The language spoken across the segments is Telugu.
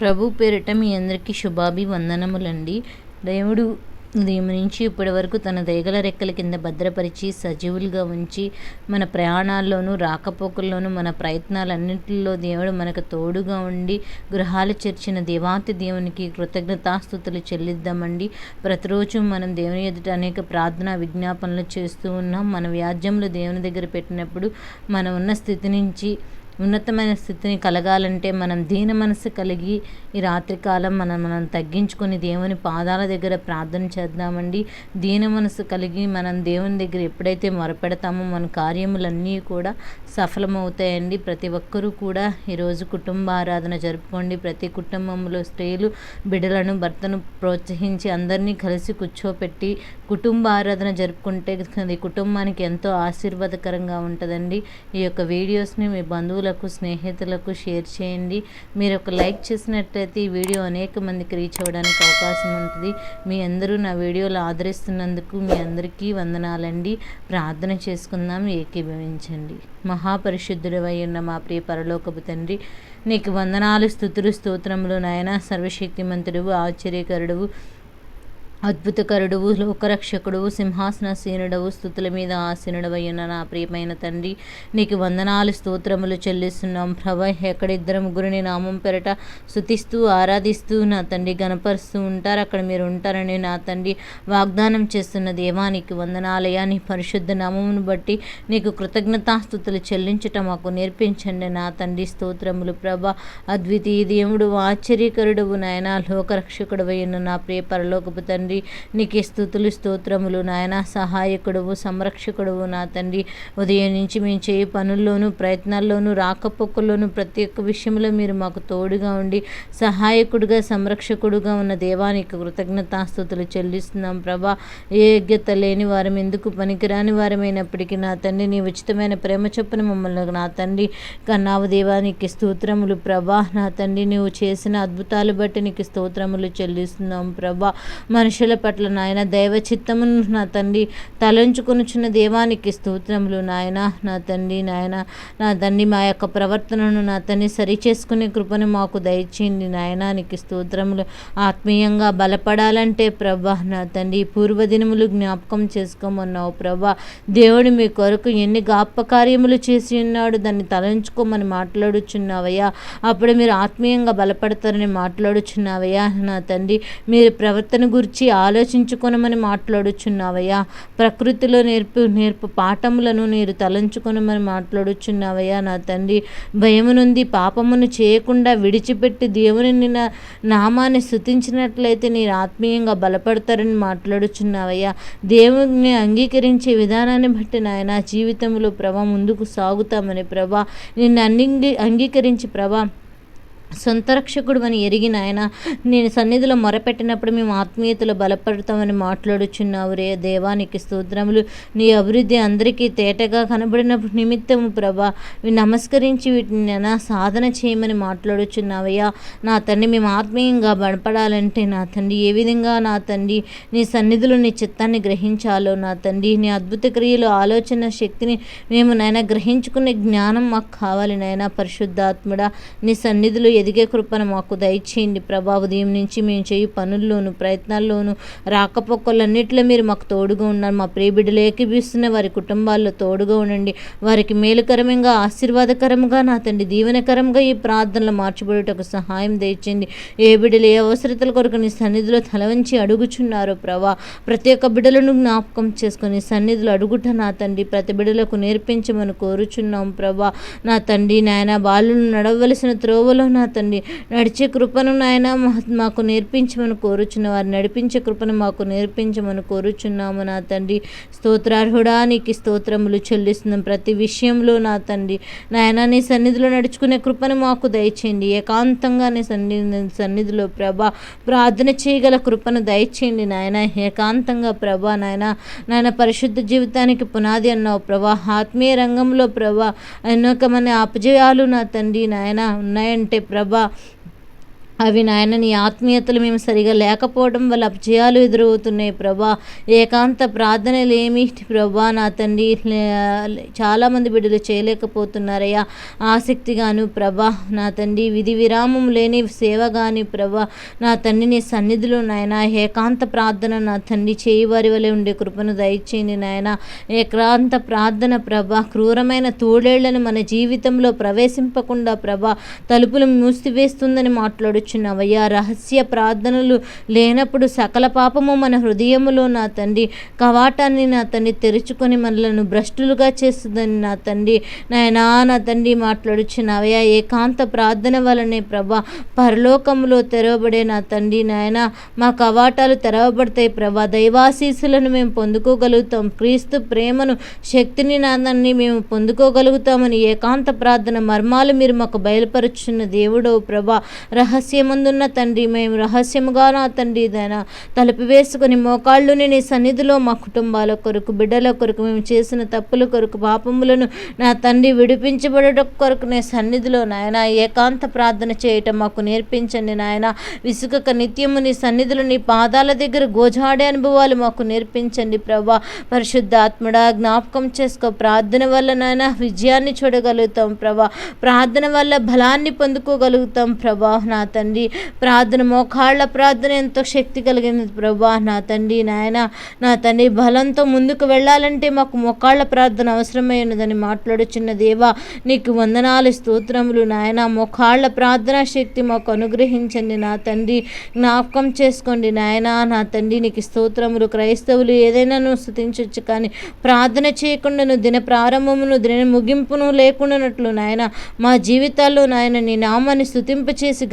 ప్రభు పేరిట మీ అందరికీ శుభాభి వందనములండి దేవుడు ఉదయం నుంచి ఇప్పటి వరకు తన దయగల రెక్కల కింద భద్రపరిచి సజీవులుగా ఉంచి మన ప్రయాణాల్లోనూ రాకపోకల్లోనూ మన ప్రయత్నాలన్నింటిలో దేవుడు మనకు తోడుగా ఉండి గృహాలు చేర్చిన దేవాతి దేవునికి కృతజ్ఞతాస్థుతులు చెల్లిద్దామండి. ప్రతిరోజు మనం దేవుని ఎదుట అనేక ప్రార్థన విజ్ఞాపనలు చేస్తూ ఉన్నాం. మన వ్యాజ్యములు దేవుని దగ్గర పెట్టినప్పుడు మనం ఉన్న స్థితి నుంచి ఉన్నతమైన స్థితిని కలగాలంటే మనం దీన మనసు కలిగి ఈ రాత్రికాలం మనం మనం తగ్గించుకొని దేవుని పాదాల దగ్గర ప్రార్థన చేద్దామండి. దీన మనసు కలిగి మనం దేవుని దగ్గర ఎప్పుడైతే మొరపెడతామో మన కార్యములన్నీ కూడా సఫలమవుతాయండి. ప్రతి ఒక్కరూ కూడా ఈరోజు కుటుంబ ఆరాధన జరుపుకోండి. ప్రతి కుటుంబంలో స్త్రీలు బిడ్డలను భర్తను ప్రోత్సహించి అందరినీ కలిసి కూర్చోపెట్టి కుటుంబ ఆరాధన జరుపుకుంటే కుటుంబానికి ఎంతో ఆశీర్వాదకరంగా ఉంటుందండి. ఈ యొక్క వీడియోస్ని మీ మిత్రులకు స్నేహితులకు షేర్ చేయండి. మీరు ఒక లైక్ చేసినట్లయితే ఈ వీడియో అనేక మందికి రీచ్ అవ్వడానికి అవకాశం ఉంటుంది. మీ అందరూ నా వీడియోలు ఆదరిస్తున్నందుకు మీ అందరికీ వందనాలండి. ప్రార్థన చేసుకుందాం ఏకీభవించండి. మహాపరిశుద్ధుడు ఉన్న మా ప్రియ పరలోకపు తండ్రి నీకు వందనాలు స్థుతులు స్తోత్రములు నాయన. సర్వశక్తిమంతుడు ఆశ్చర్యకరుడు అద్భుతకరుడువు లోకరక్షకుడువు సింహాసనసీనుడవు స్థుతుల మీద ఆసీనుడవయ్యున్న నా ప్రియమైన తండ్రి నీకు వందనాలు స్తోత్రములు చెల్లిస్తున్నాం. ప్రభ ఎక్కడిద్దరు ముగ్గురిని నామం పెరట స్థుతిస్తూ ఆరాధిస్తూ నా తండ్రి గనపరుస్తూ ఉంటారు. అక్కడ మీరు ఉంటారని నా తండ్రి వాగ్దానం చేస్తున్న దేవా నీకు వందనాలయా నీ పరిశుద్ధ నామమును బట్టి నీకు కృతజ్ఞతాస్థుతులు చెల్లించటం మాకు నేర్పించండి. నా తండ్రి స్తోత్రములు ప్రభ అద్వితీయ దేవుడు ఆశ్చర్యకరుడువు నాయన లోకరక్షకుడు అయిన నా ప్రియ పరలోకపు తండ్రి తండ్రి నీకే స్థుతులు స్తోత్రములు నాయన. సహాయకుడువు సంరక్షకుడువు నా తండ్రి. ఉదయం నుంచి మేము చేయ పనుల్లోనూ ప్రయత్నాల్లోనూ రాకపోకల్లోనూ ప్రతి ఒక్క విషయంలో మీరు మాకు తోడుగా ఉండి సహాయకుడుగా సంరక్షకుడుగా ఉన్న దేవానికి కృతజ్ఞతాస్థుతులు చెల్లిస్తున్నాం ప్రభా. ఏ యోగ్యత లేని వారం ఎందుకు పనికిరాని వారమైనప్పటికీ నా తండ్రి నీ ఉచితమైన ప్రేమ చొప్పున మమ్మల్ని నా తండ్రి కన్నావు దేవానికి స్తోత్రములు ప్రభా. నా తండ్రి నువ్వు చేసిన అద్భుతాలు బట్టి నీకు స్తోత్రములు చెల్లిస్తున్నాం ప్రభా. మనుషుల పట్ల నాయన దైవ చిత్తమును నా తండ్రి తలంచుకొనుచున్న దేవానికి స్తోత్రములు నాయన. నా తండ్రి నాయన నా తండ్రి మా యొక్క ప్రవర్తనను నా తండ్రి సరి చేసుకునే కృపను మాకు దయచేయండి నాయనానికి స్తోత్రములు ఆత్మీయంగా బలపడాలంటే ప్రభా నా తండ్రి పూర్వదినములు జ్ఞాపకం చేసుకోమన్నావు ప్రభా. దేవుడు మీ కొరకు ఎన్ని గొప్ప కార్యములు చేసి ఉన్నాడు దాన్ని తలంచుకోమని మాట్లాడుచున్నావయ్యా. అప్పుడు మీరు ఆత్మీయంగా బలపడతారని మాట్లాడుచున్నావయ్యా. నా తండ్రి మీరు ప్రవర్తన గురించి ఆలోచించుకొనమని మాట్లాడుచున్నావయ్యా. ప్రకృతిలో నేర్పు నేర్పు పాఠములను మీరు తలంచుకొనమని మాట్లాడుచున్నావయ్యా నా తండ్రి. భయము నుండి పాపమును చేయకుండా విడిచిపెట్టి దేవుని నిన్న నామాన్ని స్థుతించినట్లయితే మీరు ఆత్మీయంగా బలపడతారని మాట్లాడుచున్నావయ్యా. దేవుని అంగీకరించే విధానాన్ని బట్టి నాయన జీవితంలో ప్రభా ముందుకు సాగుతామని ప్రభా. నిన్ను అంగీ అంగీకరించి ప్రభా సొంత రక్షకుడు అని ఎరిగిన ఆయన నేను సన్నిధిలో మొరపెట్టినప్పుడు మేము ఆత్మీయతలో బలపడతామని మాట్లాడుచున్నావు రే దేవానికి స్తోత్రములు. నీ అభివృద్ధి అందరికీ తేటగా కనబడిన నిమిత్తము ప్రభా నమస్కరించి వీటిని నా సాధన చేయమని మాట్లాడుచున్నావయ్యా. నా తండ్రి మేము ఆత్మీయంగా బలపడాలంటే నా తండ్రి ఏ విధంగా నా తండ్రి? నీ సన్నిధిలో నీ చిత్తాన్ని గ్రహించాలో నా తండ్రి? నీ అద్భుత క్రియలు ఆలోచన శక్తిని మేము నాయన గ్రహించుకునే జ్ఞానం మాకు కావాలి నాయన పరిశుద్ధాత్ముడా. నీ సన్నిధిలో ఎదిగే కృపను మాకు దయచేయండి. ప్రభా ఉదయం నుంచి మేము చేయి పనుల్లోనూ ప్రయత్నాల్లోనూ రాకపోకలన్నింటిలో మీరు మాకు తోడుగా ఉన్నారు. మా ప్రియబిడ్డలు ఏకీపిస్తున్న వారి కుటుంబాల్లో తోడుగా ఉండండి. వారికి మేలుకరంగా ఆశీర్వాదకరంగా నా తండ్రి దీవెనకరంగా ఈ ప్రార్థనలు మార్చబడేటకు సహాయం దయచేయండి. ఏ బిడ్డలు ఏ అవసరతల కొరకు నీ సన్నిధిలో తలవంచి అడుగుచున్నారో ప్రభా ప్రతి ఒక్క బిడ్డలను జ్ఞాపకం చేసుకుని సన్నిధిలో అడుగుట నా తండ్రి. ప్రతి బిడ్డలకు నేర్పించమని కోరుచున్నాం ప్రభా. నా తండ్రి నాయన బాలును నడవలసిన త్రోవలో నా తండ్రి. నడిచే కృపను నాయన మాకు నేర్పించమని కోరుచున్న వారు నడిపించే కృపను మాకు నేర్పించమని కోరుచున్నాము నా తండ్రి. స్తోత్రార్హుడా నీకు స్తోత్రములు చెల్లిస్తున్నాం ప్రతి విషయంలో నా తండ్రి. నాయన నీ సన్నిధిలో నడుచుకునే కృపను మాకు దయచేయండి. ఏకాంతంగా నీ సన్ని సన్నిధిలో ప్రభా ప్రార్థన చేయగల కృపను దయచేయండి నాయన. ఏకాంతంగా ప్రభా నాయన నాయన పరిశుద్ధ జీవితానికి పునాది అన్నావు ప్రభా. ఆత్మీయ రంగంలో ప్రభా అనేకమైన అపజయాలు నా తండ్రి నాయన ఉన్నాయంటే ప్రభా 了吧？అవి నాయన నీ ఆత్మీయతలు మేము సరిగా లేకపోవడం వల్ల అపజయాలు ఎదురవుతున్నాయి ప్రభా. ఏకాంత ప్రార్థనలు ఏమి ప్రభా నా తండ్రి. చాలామంది బిడ్డలు చేయలేకపోతున్నారయ్యా. ఆసక్తిగాను ప్రభా నా తండ్రి. విధి విరామం లేని సేవ కానీ ప్రభా నా తండ్రి నీ సన్నిధిలో నాయన ఏకాంత ప్రార్థన నా తండ్రి. చేయి వారి వలె ఉండే కృపను దయచేయండి నాయన. ఏకాంత ప్రార్థన ప్రభా క్రూరమైన తోడేళ్ళను మన జీవితంలో ప్రవేశింపకుండా ప్రభా తలుపులు మూసివేస్తుందని మాట్లాడు మాట్లాడుచున్నావయ్యా రహస్య ప్రార్థనలు లేనప్పుడు సకల పాపము మన హృదయములో నా తండ్రి. కవాటాన్ని నా తండ్రి తెరుచుకొని మనలను భ్రష్టులుగా చేస్తుందని నా తండ్రి. నాయనా నా తండ్రి మాట్లాడుచున్నావయ్యా ఏకాంత ప్రార్థన వలనే ప్రభా పరలోకములో తెరవబడే నా తండ్రి. నాయన మా కవాటాలు తెరవబడతాయి ప్రభా. దైవాశీసులను మేము పొందుకోగలుగుతాం. క్రీస్తు ప్రేమను శక్తిని నాదాన్ని మేము పొందుకోగలుగుతామని ఏకాంత ప్రార్థన మర్మాలు మీరు మాకు బయలుపరుచున్న దేవుడో ప్రభా. రహస్య రహస్యమందున్న తండ్రి మేము రహస్యముగా నా తండ్రి దైనా తలుపు వేసుకుని మోకాళ్ళుని నీ సన్నిధిలో మా కుటుంబాల కొరకు బిడ్డల కొరకు మేము చేసిన తప్పుల కొరకు పాపములను నా తండ్రి విడిపించబడట కొరకు నీ సన్నిధిలో నాయన ఏకాంత ప్రార్థన చేయటం మాకు నేర్పించండి నాయన. విసుగక నిత్యము నీ సన్నిధిలో నీ పాదాల దగ్గర గోజాడే అనుభవాలు మాకు నేర్పించండి ప్రభా. పరిశుద్ధాత్మడా జ్ఞాపకం చేసుకో ప్రార్థన వల్ల నాయన విజయాన్ని చూడగలుగుతాం ప్రభా. ప్రార్థన వల్ల బలాన్ని పొందుకోగలుగుతాం ప్రభా. నా తండ్రి తండ్రి ప్రార్థన మోకాళ్ళ ప్రార్థన ఎంతో శక్తి కలిగింది. ప్రభా నా తండ్రి నాయన నా తండ్రి బలంతో ముందుకు వెళ్ళాలంటే మాకు మోకాళ్ళ ప్రార్థన అవసరమైనదని మాట్లాడుచున్న దేవా నీకు వందనాలు స్తోత్రములు నాయన. మోకాళ్ళ ప్రార్థనా శక్తి మాకు అనుగ్రహించండి నా తండ్రి. జ్ఞాపకం చేసుకోండి నాయన. నా తండ్రి నీకు స్తోత్రములు క్రైస్తవులు ఏదైనా నువ్వు స్థుతించవచ్చు కానీ ప్రార్థన చేయకుండా నువ్వు దిన ప్రారంభమును దిన ముగింపును లేకుండానట్లు నాయన. మా జీవితాల్లో నాయన నీ నామాన్ని స్థుతింపచేసి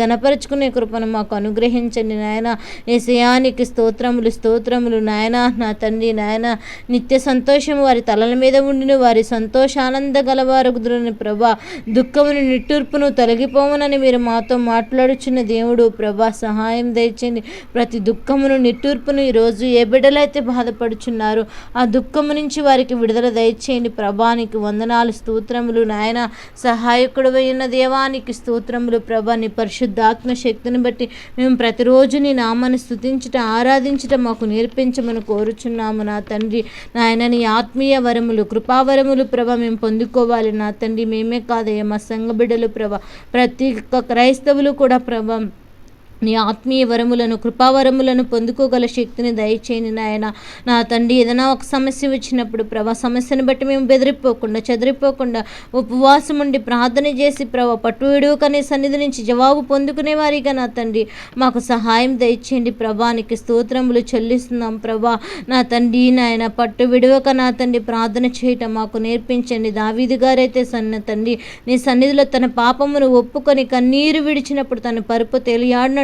గణపరుచుకునే కృపను మాకు అనుగ్రహించండి నాయన. ఏసయానికి స్తోత్రములు స్తోత్రములు నాయన. నా తండ్రి నాయన నిత్య సంతోషము వారి తలల మీద ఉండిన. వారి సంతోషానంద గలవారుగుదురని ప్రభా. దుఃఖమును నిట్టూర్పును తొలగిపోవనని మీరు మాతో మాట్లాడుచున్న దేవుడు ప్రభా. సహాయం దయచేయండి. ప్రతి దుఃఖమును నిట్టూర్పును ఈరోజు ఏ బిడ్డలైతే బాధపడుచున్నారు ఆ దుఃఖము నుంచి వారికి విడుదల దయచేయండి. ప్రభానికి వందనాలు స్తోత్రములు నాయన. సహాయకుడు అయిన దేవానికి స్తోత్రములు ప్రభా. పరిశుద్ధాత్మ పరిశుద్ధాత్మ శక్తిని బట్టి మేము ప్రతిరోజు నీ నామాన్ని స్థుతించుట ఆరాధించటం మాకు నేర్పించమని కోరుచున్నాము నా తండ్రి. నాయన నీ ఆత్మీయ వరములు కృపావరములు ప్రభ మేము పొందుకోవాలి నా తండ్రి. మేమే కాదయ్యా మా సంఘ బిడ్డలు ప్రభ. ప్రతి ఒక్క క్రైస్తవులు కూడా ప్రభ నీ ఆత్మీయ వరములను కృపావరములను పొందుకోగల శక్తిని దయచేయండి నాయన నా తండ్రి ఏదైనా ఒక సమస్య వచ్చినప్పుడు ప్రభా సమస్యను బట్టి మేము బెదిరిపోకుండా చెదిరిపోకుండా ఉపవాసం ఉండి ప్రార్థన చేసి ప్రభా పట్టు విడువకనే సన్నిధి నుంచి జవాబు పొందుకునే వారిగా నా తండ్రి మాకు సహాయం దయచేయండి ప్రభానికి స్తోత్రములు చెల్లిస్తున్నాం ప్రభా. నా తండ్రి నాయన పట్టు విడువక నా తండ్రి ప్రార్థన చేయటం మాకు నేర్పించండి. దావీది గారైతే సన్న తండ్రి నీ సన్నిధిలో తన పాపమును ఒప్పుకొని కన్నీరు విడిచినప్పుడు తన పరుపు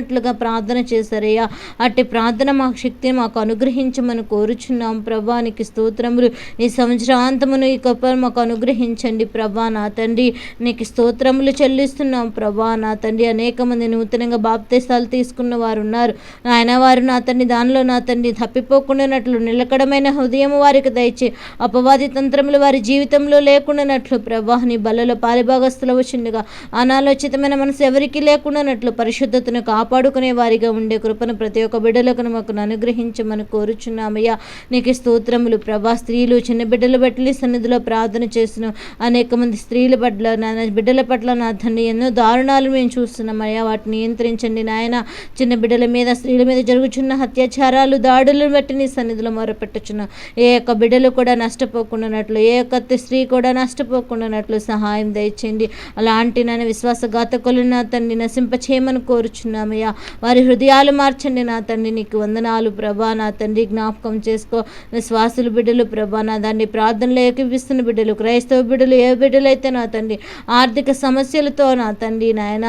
చేసినట్లుగా ప్రార్థన చేశారయ్యా. అట్టి ప్రార్థన మాకు శక్తిని మాకు అనుగ్రహించమని కోరుచున్నాం. ప్రభానికి స్తోత్రములు. ఈ సంవత్సరాంతమును ఈ కృపను మాకు అనుగ్రహించండి ప్రభా నా తండ్రి. నీకు స్తోత్రములు చెల్లిస్తున్నాం ప్రభా నా తండ్రి. అనేక మంది నూతనంగా బాప్తీసాలు తీసుకున్న వారు ఉన్నారు ఆయన వారు నా తండ్రి దానిలో నా తండ్రి తప్పిపోకుండానట్లు నిలకడమైన హృదయం వారికి దయచే అపవాది తంత్రములు వారి జీవితంలో లేకుండానట్లు ప్రభా బలలో పాలిభాగస్తులు వచ్చిండగా అనాలోచితమైన మనసు ఎవరికి లేకుండానట్లు పరిశుద్ధతను కాపాడుకునే వారిగా ఉండే కృపను ప్రతి ఒక్క బిడ్డలకు మాకు అనుగ్రహించమని కోరుచున్నామయ్యా. నీకు స్తోత్రములు ప్రభా. స్త్రీలు చిన్న బిడ్డల బట్టి సన్నిధిలో ప్రార్థన చేసిన అనేక మంది స్త్రీల పట్ల నాయన బిడ్డల పట్ల నా తండ్రి ఎన్నో దారుణాలు మేము చూస్తున్నామయ్యా. వాటిని నియంత్రించండి నాయన. చిన్న బిడ్డల మీద స్త్రీల మీద జరుగుచున్న అత్యాచారాలు దాడులను బట్టి నీ సన్నిధిలో మొరపెట్టుచున్నాం. ఏ ఒక్క బిడ్డలు కూడా నష్టపోకుండానట్లు ఏ ఒక్క స్త్రీ కూడా నష్టపోకుండానట్లు సహాయం దయచేయండి. అలాంటి నాయన విశ్వాసఘాతకులు నా తండ్రి నశింపచేయమని కోరుచున్నామయ్యా. వారి హృదయాలు మార్చండి నా తండ్రి నీకు వందనాలు. ప్రభా నా తండ్రి జ్ఞాపకం చేసుకో. విశ్వాసులు బిడ్డలు ప్రభా నా దాన్ని ప్రార్థనలో ఏకీపిస్తున్న బిడ్డలు క్రైస్తవ బిడ్డలు ఏ బిడ్డలైతే నా తండ్రి ఆర్థిక సమస్యలతో నా తండ్రి నాయన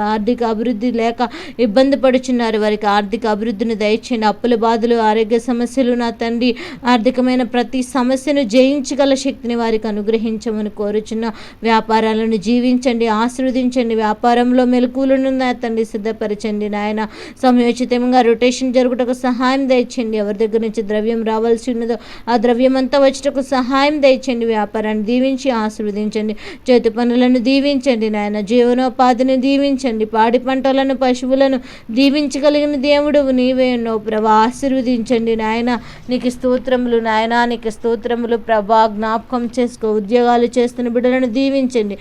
ఆర్థిక అభివృద్ధి లేక ఇబ్బంది పడుచున్నారు. వారికి ఆర్థిక అభివృద్ధిని దయచేయండి. అప్పుల బాధలు ఆరోగ్య సమస్యలు నా తండ్రి ఆర్థికమైన ప్రతి సమస్యను జయించగల శక్తిని వారికి అనుగ్రహించమని కోరుచున్న. వ్యాపారాలను జీవించండి ఆశీర్వదించండి. వ్యాపారంలో మెలకువలను నా తండ్రి సిద్ధపరచండి. అనుగ్రహించండి నాయన. సమయోచితంగా రొటేషన్ జరుగుటకు సహాయం దయచండి ఎవరి దగ్గర నుంచి ద్రవ్యం రావాల్సి ఉన్నదో ఆ ద్రవ్యం అంతా వచ్చటకు సహాయం దయచండి వ్యాపారాన్ని దీవించి ఆశీర్వదించండి. చేతి పనులను దీవించండి నాయన. జీవనోపాధిని దీవించండి. పాడి పంటలను పశువులను దీవించగలిగిన దేవుడు నీవే ఉన్నావు. ప్రభా ఆశీర్వదించండి నాయన. నీకు స్తోత్రములు నాయన. నీకు స్తోత్రములు ప్రభా. జ్ఞాపకం చేసుకో. ఉద్యోగాలు చేస్తున్న బిడ్డలను దీవించండి.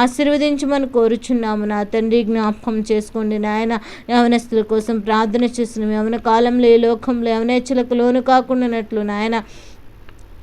ఆశీర్వదించమని కోరుచున్నాము నా తండ్రి. జ్ఞాపకం చేసుకోండి నాయన. యవనస్తుల కోసం ప్రార్థన చేస్తున్నాం. యవన కాలంలో ఈ లోకంలో యవనేచ్ఛలకు లోను కాకుండానట్లు నాయన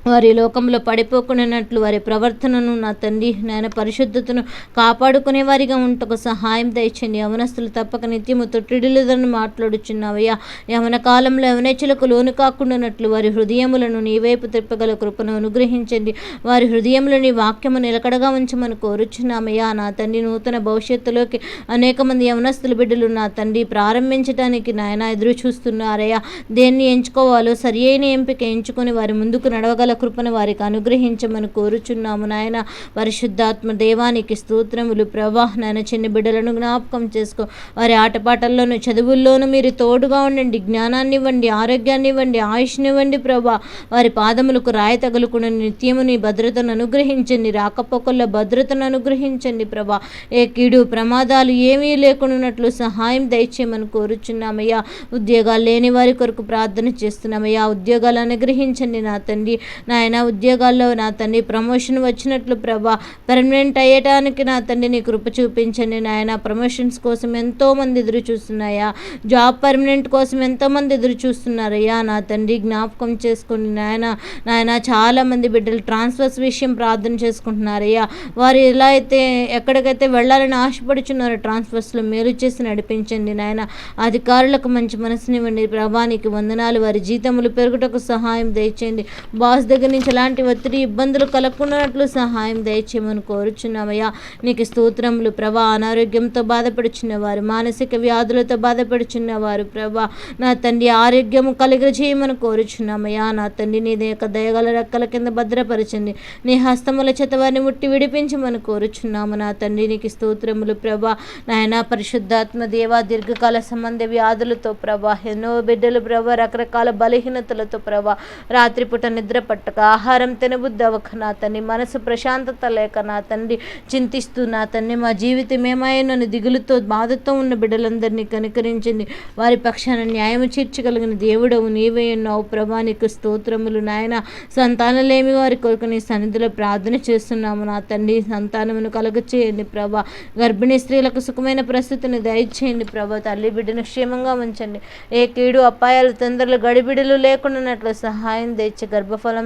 వారి లోకంలో పడిపోకున్నట్లు వారి ప్రవర్తనను నా తండ్రి నాయన పరిశుద్ధతను కాపాడుకునే వారిగా ఉంటకు సహాయం దయచండి. యవనస్తులు తప్పక నిత్యము తొట్టిడిలుదని మాట్లాడుచున్నావయ్యా. యవన కాలంలో యవనచులకు లోను కాకుండానట్లు వారి హృదయములను నీ వైపు తిప్పగల కృపను అనుగ్రహించండి. వారి హృదయంలో నీ వాక్యము నిలకడగా ఉంచమని కోరుచున్నామయ్యా. నా తండ్రి నూతన భవిష్యత్తులోకి అనేక మంది యవనస్తుల బిడ్డలు నా తండ్రి ప్రారంభించడానికి నాయన ఎదురు చూస్తున్నారయ్యా దేన్ని ఎంచుకోవాలో సరి అయిన ఎంపిక ఎంచుకొని వారి ముందుకు నడవగల కృపను వారికి అనుగ్రహించమని కోరుచున్నాము నాయన. పరిశుద్ధాత్మ దేవానికి స్తోత్రములు. ప్రభా నాయన చిన్న బిడ్డలను జ్ఞాపకం చేసుకో. వారి ఆటపాటల్లోనూ చదువుల్లోనూ మీరు తోడుగా ఉండండి. జ్ఞానాన్ని ఇవ్వండి ఆరోగ్యాన్ని ఇవ్వండి ఆయుష్నివ్వండి ప్రభా. వారి పాదములకు రాయి తగులుకుని నిత్యము నీ భద్రతను అనుగ్రహించండి. రాకపోకల్లో భద్రతను అనుగ్రహించండి ప్రభా. ఏ కీడు ప్రమాదాలు ఏమీ లేకున్నట్లు సహాయం దయచేయమని కోరుచున్నామయ్యా. ఉద్యోగాలు లేని వారి కొరకు ప్రార్థన చేస్తున్నామయ్యా. ఉద్యోగాలు అనుగ్రహించండి నా తండ్రి. నాయన ఉద్యోగాల్లో నా తండ్రి ప్రమోషన్ వచ్చినట్లు ప్రభా పర్మనెంట్ అయ్యటానికి నా తండ్రి నీ కృప చూపించండి నాయన. ప్రమోషన్స్ కోసం ఎంతోమంది ఎదురు చూస్తున్నాయా. జాబ్ పర్మనెంట్ కోసం ఎంతోమంది ఎదురు చూస్తున్నారయ్యా. నా తండ్రి జ్ఞాపకం చేసుకోండి నాయన. నాయన చాలామంది బిడ్డలు ట్రాన్స్ఫర్స్ విషయం ప్రార్థన చేసుకుంటున్నారయ్యా. వారు ఎలా అయితే ఎక్కడికైతే వెళ్ళాలని ఆశపడుచున్నారో ట్రాన్స్ఫర్స్లో మేలు చేసి నడిపించండి నాయన. అధికారులకు మంచి మనసునివ్వండి. ప్రభానికి వందనాలు. వారి జీతములు పెరుగుటకు సహాయం దయచేయండి. బాస్ దగ్గర నుంచి ఎలాంటి ఒత్తిడి ఇబ్బందులు కలగకున్నట్లు సహాయం దయచేయమని కోరుచున్నామయ్యా. నీకు స్తోత్రములు ప్రభా. అనారోగ్యంతో బాధపడుచున్న వారు మానసిక వ్యాధులతో బాధపడుచున్న వారు ప్రభా. నా తండ్రి ఆరోగ్యము కలుగజేయమని కోరుచున్నామయ్యా. నా తండ్రి నీ యొక్క దయగల రెక్కల కింద భద్రపరచండి. నీ హస్తముల చేత వారిని ముట్టి విడిపించమని కోరుచున్నాము. నా తండ్రి నీకు స్తోత్రములు ప్రభా. నాయన పరిశుద్ధాత్మ దేవా దీర్ఘకాల సంబంధ వ్యాధులతో ప్రభా. ఎన్నో బిడ్డలు ప్రభా రకరకాల బలహీనతలతో ప్రభా. రాత్రిపూట నిద్ర పట్టక ఆహారం తినబుద్ధి అవ్వక నా తండ్రి మనసు ప్రశాంతత లేక నా తండ్రి చింతిస్తూ నా తండ్రి మా జీవితం ఏమైనని దిగులుతో బాధతో ఉన్న బిడ్డలందరినీ కనుకరించింది. వారి పక్షాన న్యాయం తీర్చగలిగిన దేవుడవు నీవే ఉన్నావు ప్రభా నీకు స్తోత్రములు నాయన. సంతానలేమి వారి కొరకు నీ సన్నిధిలో ప్రార్థన చేస్తున్నాము. నా తండ్రి సంతానమును కలుగచేయండి ప్రభా. గర్భిణీ స్త్రీలకు సుఖమైన ప్రస్తుతిని దయచేయండి ప్రభా. తల్లి బిడ్డను క్షేమంగా ఉంచండి. ఏ కీడు అపాయాలు తొందరలు గడిబిడలు లేకుండానట్లు సహాయం తెచ్చి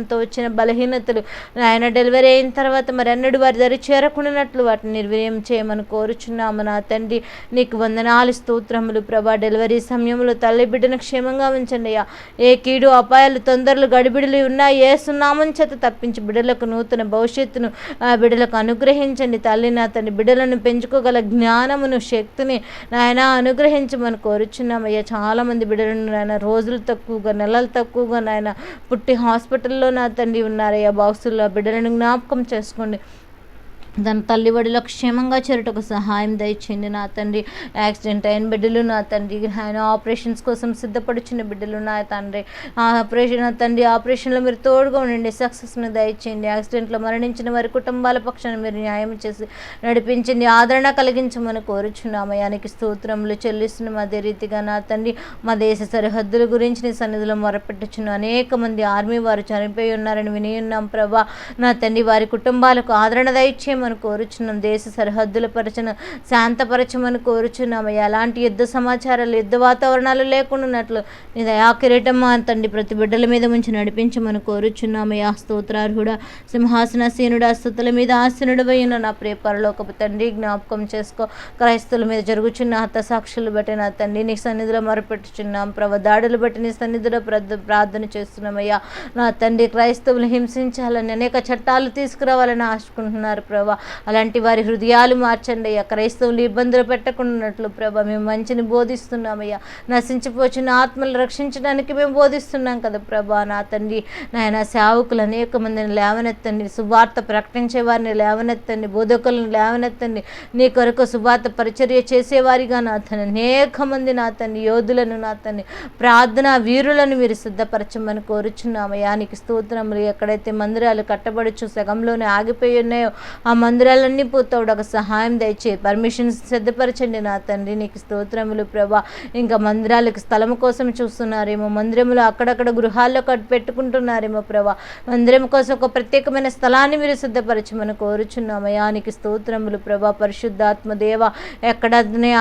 గర్భఫలంతో వచ్చిన బలహీనతలు ఆయన డెలివరీ అయిన తర్వాత మరెన్నడు వారి దరి చేరకుండానట్లు వాటిని నిర్వీర్యం చేయమని కోరుచున్నాము. నా తండ్రి నీకు వందనాలు స్తోత్రములు. ప్రభా డెలివరీ సమయంలో తల్లి బిడ్డను క్షేమంగా ఉంచండి అయ్యా. ఏ కీడు అపాయాలు తొందరలు గడిబిడలు ఉన్నా ఏ సున్నామం చేత తప్పించి బిడ్డలకు నూతన భవిష్యత్తును ఆ బిడ్డలకు అనుగ్రహించండి. తల్లి నా తండ్రి బిడ్డలను పెంచుకోగల జ్ఞానమును శక్తిని నాయన అనుగ్రహించమని కోరుచున్నామయ్యా చాలామంది బిడ్డలను నాయన. రోజులు తక్కువగా నెలలు తక్కువగా నాయన. పుట్టి హాస్పిటల్లో నా తండ్రి ఉన్నారయ్యా బాక్సుల్లో బిడ్డలను జ్ఞాపకం చేసుకోండి. దాని తల్లి వడిలో క్షేమంగా చేరుటకు సహాయం దయచేయండి నా తండ్రి. యాక్సిడెంట్ అయిన బిడ్డలు నా తండ్రి. ఆయన ఆపరేషన్స్ కోసం సిద్ధపడుచున్న బిడ్డలు నా తండ్రి. ఆ ఆపరేషన్ నా తండ్రి ఆపరేషన్లో మీరు తోడుగా ఉండండి సక్సెస్ను దయచేయండి. యాక్సిడెంట్లో మరణించిన వారి కుటుంబాల పక్షాన మీరు న్యాయం చేసి నడిపించండి. ఆదరణ కలిగించమని కోరుచున్నామయానికి స్తోత్రములు చెల్లిస్తున్నాం అదే రీతిగా నా తండ్రి మా దేశ సరిహద్దుల గురించి నీ సన్నిధిలో మొరపెట్టుచున్న అనేక మంది ఆర్మీ వారు చనిపోయి ఉన్నారని విని ఉన్నాం ప్రభా. నా తండ్రి వారి కుటుంబాలకు ఆదరణ దయచేయమని కోరుచున్నాం దేశ సరిహద్దుల పరచన శాంతపరచమని కోరుచున్నాము ఎలాంటి యుద్ధ సమాచారాలు యుద్ధ వాతావరణాలు లేకుండానట్లు నీ దయా కిరీటం మా తండ్రి ప్రతి బిడ్డల మీద ఉంచి నడిపించమని కోరుచున్నామయ్యా స్తోత్రార్హుడా సింహాసనసీనుడా స్థుతుల మీద ఆసనుడు అయిన నా ప్రియ పరలోకపు తండ్రి జ్ఞాపకం చేసుకో. క్రైస్తవుల మీద జరుగుచున్న హతసాక్షులు బట్టి నా తండ్రి నీ సన్నిధిలో మరపెట్టుచున్నాం. ప్రభ దాడులు బట్టి నీ సన్నిధిలో ప్రార్థన చేస్తున్నామయ్యా నా తండ్రి క్రైస్తవులు హింసించాలని అనేక చట్టాలు తీసుకురావాలని ఆశకుంటున్నారు. ప్రభా ప్రభా అలాంటి వారి హృదయాలు మార్చండి అయ్యా. క్రైస్తవులు ఇబ్బందులు పెట్టకుండాట్లు ప్రభా మేము మంచిని బోధిస్తున్నామయ్యా. నశించిపోచిన ఆత్మలు రక్షించడానికి మేము బోధిస్తున్నాం కదా ప్రభా. నా తండ్రి నాయన సేవకులు అనేక మందిని లేవనెత్తండి. సువార్త ప్రకటించే వారిని లేవనెత్తండి. బోధకులను లేవనెత్తండి. నీ కొరకు సువార్త పరిచర్య చేసేవారిగా నా తను అనేక మంది నా తన్ని యోధులను నా తన్ని ప్రార్థన వీరులను మీరు సిద్ధపరచమని కోరుచున్నామయ్యా. నీకు స్తోత్రములు. ఎక్కడైతే మందిరాలు కట్టబడుచు సగంలోనే ఆగిపోయి ఉన్నాయో ఆ మందిరాలన్నీ పూర్తవుడు. ఒక సహాయం దయచే పర్మిషన్ సిద్ధపరచండి నా తండ్రి. నీకు స్తోత్రములు ప్రభా. ఇంకా మందిరాలకు స్థలము కోసం చూస్తున్నారేమో. మందిరములు అక్కడక్కడ గృహాల్లో కట్టు పెట్టుకుంటున్నారేమో ప్రభా. మందిరం కోసం ఒక ప్రత్యేకమైన స్థలాన్ని మీరు సిద్ధపరచమని కోరుచున్నామయ్యా. నీకు స్తోత్రములు ప్రభా. పరిశుద్ధాత్మ దేవ ఎక్కడ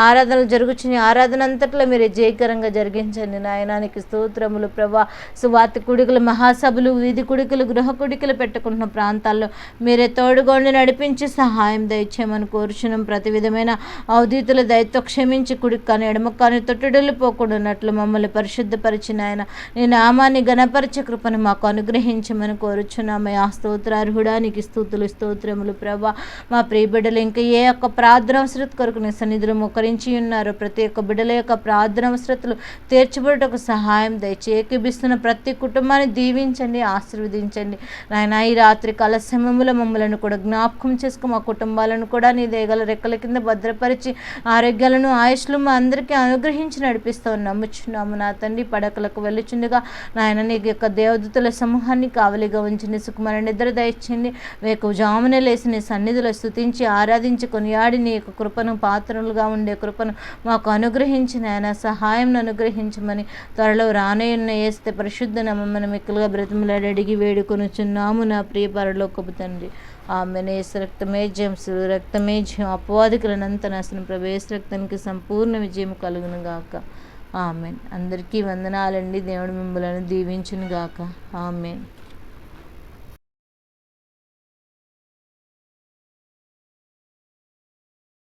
ఆరాధనలు జరుగుచున్న ఆరాధన అంతట్లో మీరు జయకరంగా జరిగించండి నాయనానికి స్తోత్రములు ప్రభా. సువార్త కుడికలు మహాసభలు వీధి కుడికలు గృహ కుడికలు పెట్టుకుంటున్న ప్రాంతాల్లో మీరే తోడుగొండి నడిపించి సహాయం దయచేయమని కోరుచున్నాం. ప్రతి విధమైన అవధితుల దయతో క్షమించి కుడికి కానీ ఎడమ కానీ తొట్టుడలు మమ్మల్ని పరిశుద్ధపరిచిన ఆయన నీ నామాన్ని గణపరిచే కృపను మాకు అనుగ్రహించమని కోరుచున్నామయ్యా స్తోత్రార్హుడా నీకు స్తోతులు స్తోత్రములు ప్రభా. మా ప్రియ బిడ్డలు ఇంకా ఏ ఒక్క ప్రార్థన అవసరత కొరకు నీ సన్నిధిలో ముఖరించి ఉన్నారో. ప్రతి ఒక్క బిడ్డల యొక్క ప్రార్థనవసరతలు తీర్చబడటకు సహాయం దయచి ఏకీభిస్తున్న ప్రతి కుటుంబాన్ని దీవించండి ఆశీర్వదించండి. నాయన ఈ రాత్రి కాల సమయంలో మమ్మలను కూడా జ్ఞాపకం చేసుకో మా కుటుంబాలను కూడా నీ దేగల రెక్కల కింద భద్రపరిచి ఆరోగ్యాలను ఆయుష్లు మా అందరికీ అనుగ్రహించి నడిపిస్తావు. నమ్ముచున్నాము నా తండ్రి పడకలకు వెళ్ళుచుండగా నాయన నీ యొక్క దేవదూతల సమూహాన్ని కావలిగా ఉంచి సుకుమార నిద్ర దయచింది వేకు జామున లేసి నీ సన్నిధిలో స్థుతించి ఆరాధించి కొనియాడి నీ యొక్క కృపను పాత్రలుగా ఉండే కృపను మాకు అనుగ్రహించి నాయన సహాయం అనుగ్రహించమని త్వరలో రానయ్యున్న వేస్తే పరిశుద్ధ నమ్మని మిక్కులుగా బ్రతిమలాడి అడిగి వేడుకొనుచున్నాము నా ప్రియ పరలోకపు తండ్రి. ఆమె నేస రక్తమే జయం శిలు రక్తమే జయం. అపవాదికులనంత నాశనం ప్రవేశ రక్తానికి సంపూర్ణ విజయం కలుగును గాక. ఆమెన్. అందరికీ వందనాలండి. దేవుడు మిమ్మల్ని దీవించును గాక. ఆమెన్.